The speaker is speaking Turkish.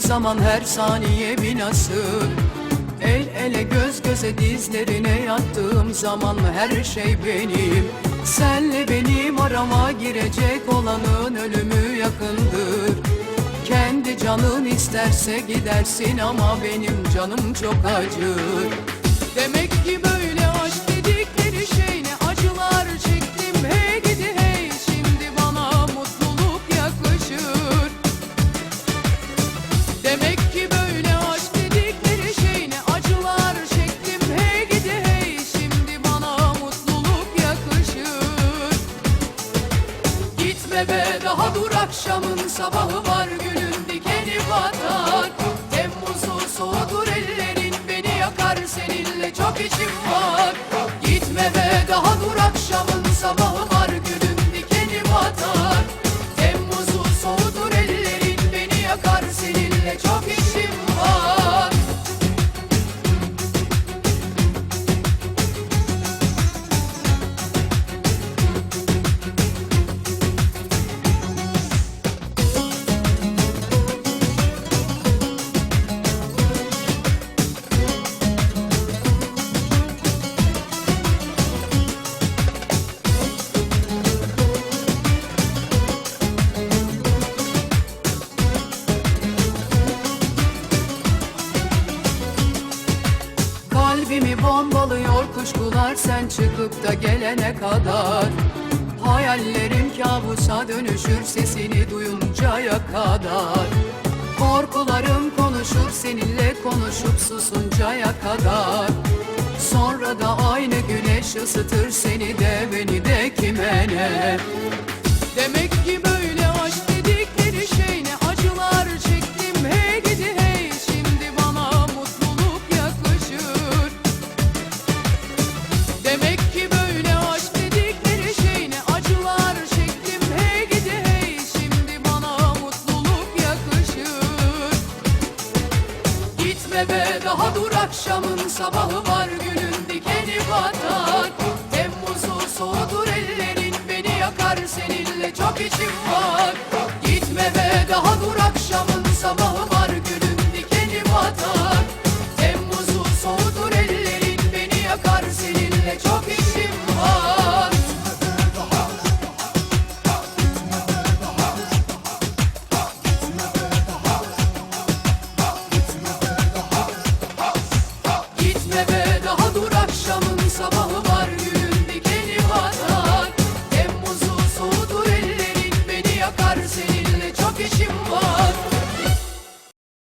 zaman her saniye bir El ele göz göze dizlerine yattığım zaman her şey benim? Senle benim arama girecek olanın ölümü yakındır. Kendi canın isterse gidersin ama benim canım çok acır. Demek ki böyle Gitme be daha dur akşamın sabahı var günün dikeni batar. Temmuz'u soğutur ellerin beni yakar seninle çok içim var Kalbimi bombalıyor kuşkular sen çıkıp da gelene kadar. Hayallerim kabusa dönüşür sesini duyuncaya kadar. Korkularım konuşur seninle konuşup susuncaya kadar. Sonra da aynı güneş ısıtır seni de beni de kime ne Gitme be daha dur akşamın sabahı var günün dikeni batar. Temmuz'u soğutur ellerin beni yakar seninle çok içim var. Gitme be daha dur